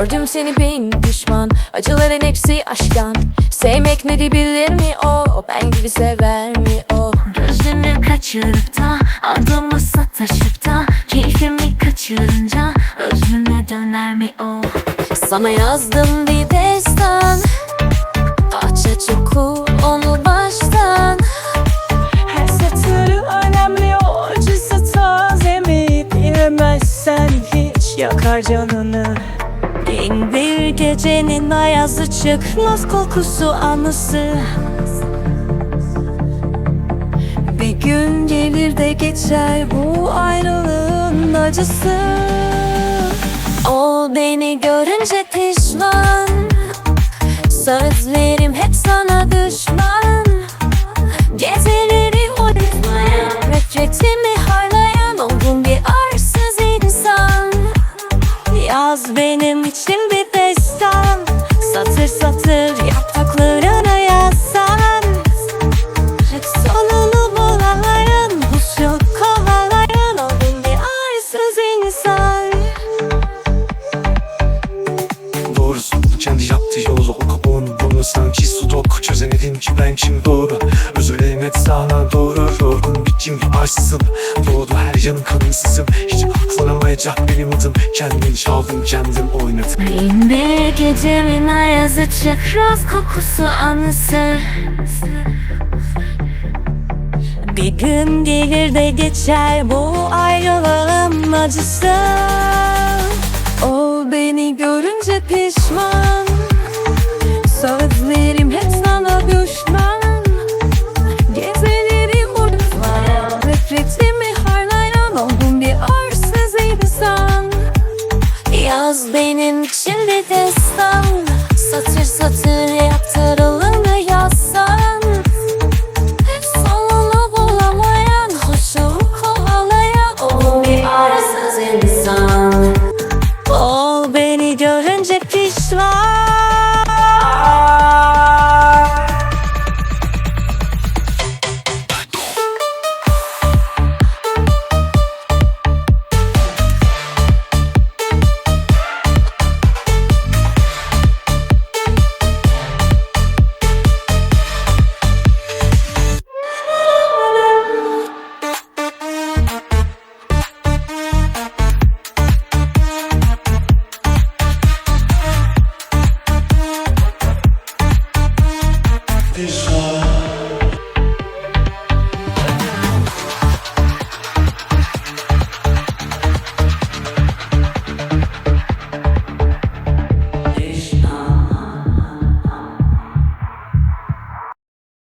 Gördüm seni beyin düşman Acıların hepsi aşktan Sevmek nedir bilir mi o? Ben gibi sever mi o? Gözünü kaçırıp da Adımı sataşıp da Keyfimi kaçırınca Özüne döner mi o? Sana yazdım bir destan Parça çoku onu baştan. Her satırı önemli o acısı taze mi? Bilemezsen hiç yakar canını Bin bir gecenin ayazı çıkmaz kokusu anısı. Bir gün gelir de geçer bu ayrılığın acısı. Ol beni görünce pişman. Sözlerim hep sana düşman için bir destan. Satır satır yapraklarına yazsan. Sonunu bulanların Husru kovalayan Oldum bir arsız insan. Doğrusu kendi yaptığı yolu kabuğunu bunu sanki sudoku Çözemedim ki ben kim doğru Özür dilerim hep sana doğru Bir arsızım? Doğdu her yanım kadınsızım. Hiç aklanamayacak benim adım. Kendin çaldım kendim oynadım Bin bir gecenin ayazı çıkmaz kokusu anısı. Bir gün gelir de geçer bu ayrılığın acısı. O beni görünce pişman. Sözlerim Yaz benim için bir destan. Satır satır yaptırılını